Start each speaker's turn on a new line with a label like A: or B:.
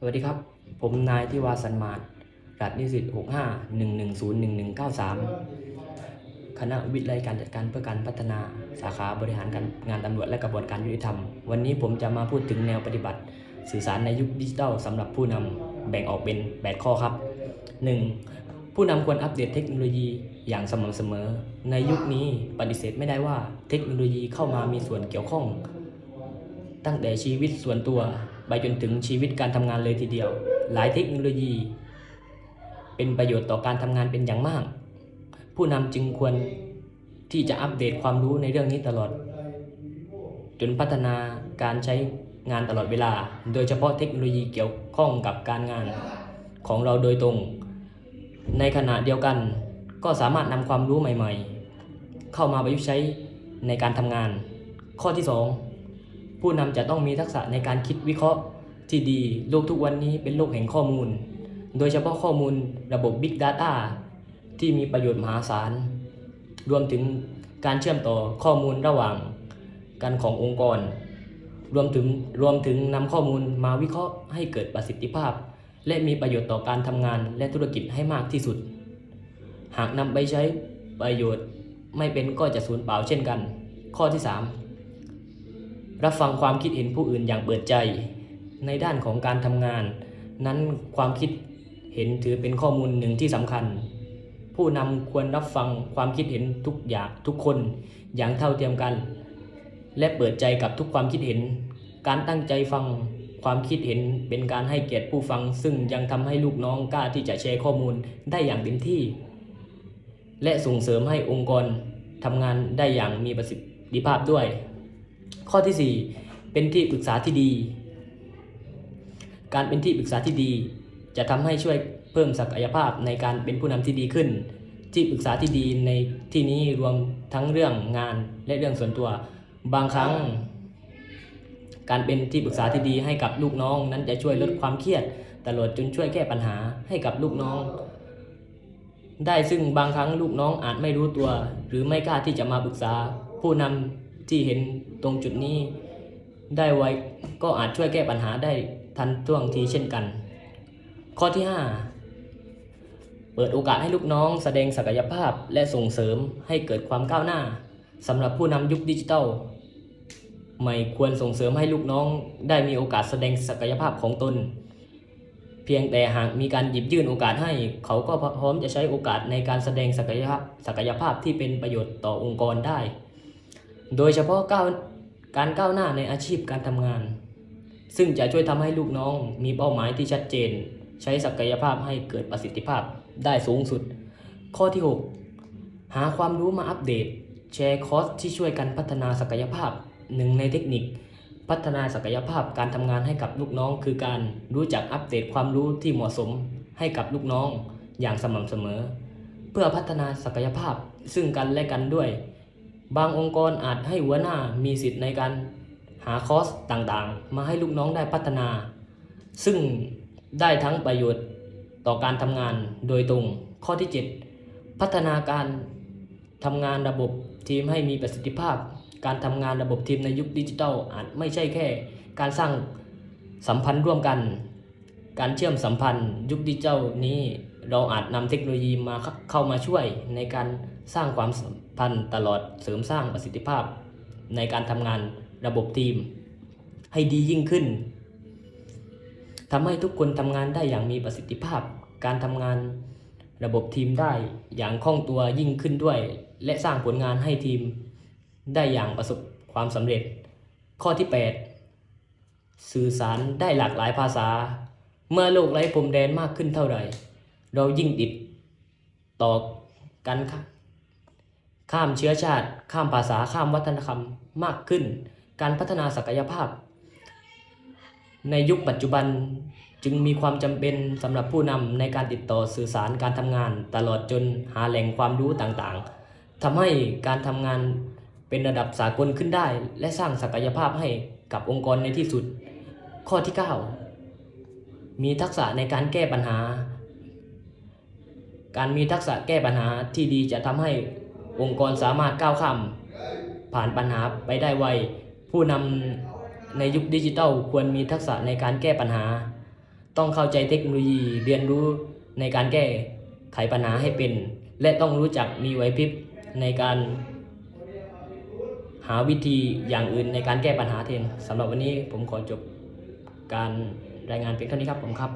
A: สวัสดีครับ ผมนายทิวาสันมาศรหัสนิสิต65 110 1193 คณะวิทยาลัยการจัดการเพื่อการพัฒนาสาขาบริหารการงานตำรวจและกระบวนการยุติธรรม วันนี้ผมจะมาพูดถึงแนวปฏิบัติ สื่อสารในยุคดิจิทัลสำหรับผู้นำแบ่งออกเป็น 8 ข้อครับ 1. ผู้นำควรอัปเดตเทคโนโลยีอย่างสม่ำเสมอ ในยุคนี้ปฏิเสธไม่ได้ว่าเทคโนโลยีเข้ามามีส่วนเกี่ยวข้อง ตั้งแต่ชีวิตส่วนตัวไปจนถึงชีวิตการทำงานเลยทีเดียว หลายเทคโนโลยี เป็นประโยชน์ต่อการทำงานเป็นอย่างมาก ผู้นำจึงควรที่จะอัปเดตความรู้ในเรื่องนี้ตลอด จนพัฒนาการใช้งานตลอดเวลา โดยเฉพาะเทคโนโลยีเกี่ยวข้องกับการงานของเราโดยตรง ในขณะเดียวกันก็สามารถนำความรู้ใหม่ๆ เข้ามาประยุกต์ใช้ในการทำงาน ข้อที่ 2 ผู้นำจะต้องมีทักษะในการคิดวิเคราะห์ที่ดี โลกทุกวันนี้เป็นโลกแห่งข้อมูล โดยเฉพาะข้อมูลระบบ Big Data ที่มีประโยชน์มหาศาล รวมถึงการเชื่อมต่อข้อมูลระหว่างกันขององค์กร รวมถึงรวมถึงนำข้อมูลมาวิเคราะห์ให้เกิดประสิทธิภาพ และมีประโยชน์ต่อการทำงานและธุรกิจให้มากที่สุด หากนำไปใช้ประโยชน์ไม่เป็นก็จะสูญเปล่าเช่นกัน ข้อที่ 3 รับฟังความคิดเห็นผู้อื่นอย่างเปิดใจ ในด้านของการทำงาน นั้นความคิดเห็นถือเป็นข้อมูลหนึ่งที่สำคัญ ผู้นำควรรับฟังความคิดเห็นทุกอย่างทุกคนอย่างเท่าเทียมกัน และเปิดใจกับทุกความคิดเห็น การตั้งใจฟังความคิดเห็นเป็นการให้เกียรติผู้ฟัง ซึ่งยังทำให้ลูกน้องกล้าที่จะแชร์ข้อมูลได้อย่างเต็มที่ และส่งเสริมให้องค์กรทำงานได้อย่างมีประสิทธิภาพด้วย ข้อที่ 4 เป็นที่ปรึกษาที่ดี การเป็นที่ปรึกษาที่ดี จะทำให้ช่วยเพิ่มศักยภาพในการเป็นผู้นำที่ดีขึ้น ที่ปรึกษาที่ดีในที่นี้รวมทั้งเรื่องงานและเรื่องส่วนตัว บางครั้ง การเป็นที่ปรึกษาที่ดีให้กับลูกน้อง นั้นจะช่วยลดความเครียดตลอดจนช่วยแก้ปัญหาให้กับลูกน้อง ได้ซึ่งบางครั้งลูกน้องอาจไม่รู้ตัว หรือไม่กล้าที่จะมาปรึกษาผู้นำ ที่เห็นตรงจุดนี้ได้ไวก็อาจช่วยแก้ปัญหาได้ทันท่วงทีเช่นกัน ข้อที่ 5 เปิดโอกาสให้ลูกน้องแสดงศักยภาพและส่งเสริมให้เกิดความก้าวหน้าสำหรับผู้นำยุคดิจิทัลไม่ควรส่งเสริมให้ลูกน้องได้มีโอกาสแสดงศักยภาพของตน เพียงแต่หากมีการหยิบยื่นโอกาสให้ เขาก็พร้อมจะใช้โอกาสในการแสดงศักยภาพศักยภาพที่เป็นประโยชน์ต่อองค์กรได้ โดยเฉพาะก้าวการก้าวหน้าในอาชีพการทำงาน ซึ่งจะช่วยทำให้ลูกน้องมีเป้าหมายที่ชัดเจน ใช้ศักยภาพให้เกิดประสิทธิภาพได้สูงสุด ข้อที่ 6 หาความรู้มาอัปเดต แชร์คอร์สที่ช่วยกันพัฒนาศักยภาพหนึ่งในเทคนิค พัฒนาศักยภาพการทำงานให้กับลูกน้อง คือการรู้จักอัปเดตความรู้ที่เหมาะสมให้กับลูกน้องอย่างสม่ำเสมอ เพื่อพัฒนาศักยภาพซึ่งกันและกันด้วย บางองค์กรอาจให้หัวหน้ามีสิทธิ์ในการหาคอร์สต่างๆ มาให้ลูกน้องได้พัฒนา ซึ่งได้ทั้งประโยชน์ต่อการทำงานโดยตรง ข้อที่ 7 พัฒนาการทำงานระบบทีมให้มีประสิทธิภาพ การทำงานระบบทีมในยุคดิจิทัลอาจไม่ใช่แค่ การสร้างสัมพันธ์ร่วมกัน การเชื่อมสัมพันธ์ ยุคดิจิทัลนี้ เราอาจนำเทคโนโลยีมาเข้ามาช่วยในการสร้างความสัมพันธ์ตลอดเสริมสร้างประสิทธิภาพ ในการทำงานระบบทีม ให้ดียิ่งขึ้นทำให้ทุกคนทำงานได้อย่างมีประสิทธิภาพ การทำงานระบบทีมได้อย่างคล่องตัวยิ่งขึ้นด้วย และสร้างผลงานให้ทีม ได้อย่างประสบความสำเร็จ ข้อที่ 8 สื่อสารได้หลากหลายภาษา เมื่อโลกไร้พรมแดนมากขึ้นเท่าไหร่ เรายิ่งติดต่อกันค่ะข้ามเชื้อชาติ ข้ามภาษาข้ามวัฒนธรรมมากขึ้น การพัฒนาศักยภาพ ในยุคปัจจุบันจึงมีความจำเป็นสำหรับผู้นำในการติดต่อสื่อสารการทำงาน ตลอดจนหาแหล่งความรู้ต่างๆทำให้การทำงานเป็นระดับสากลขึ้นได้ และสร้างศักยภาพให้กับองค์กรในที่สุด ข้อที่ 9 มีทักษะในการแก้ปัญหา การมีทักษะแก้ปัญหาที่ดีจะทำให้องค์กรสามารถก้าวข้ามผ่านปัญหาไปได้ไว ผู้นำในยุคดิจิทัลควรมีทักษะในการแก้ปัญหา ต้องเข้าใจเทคโนโลยีเรียนรู้ในการแก้ไขปัญหาให้เป็น และต้องรู้จักมีไหวพริบในการหาวิธีอย่างอื่นในการแก้ปัญหาแทนสำหรับวันนี้ผมขอจบการรายงานเพียงเท่านี้ครับผมครับ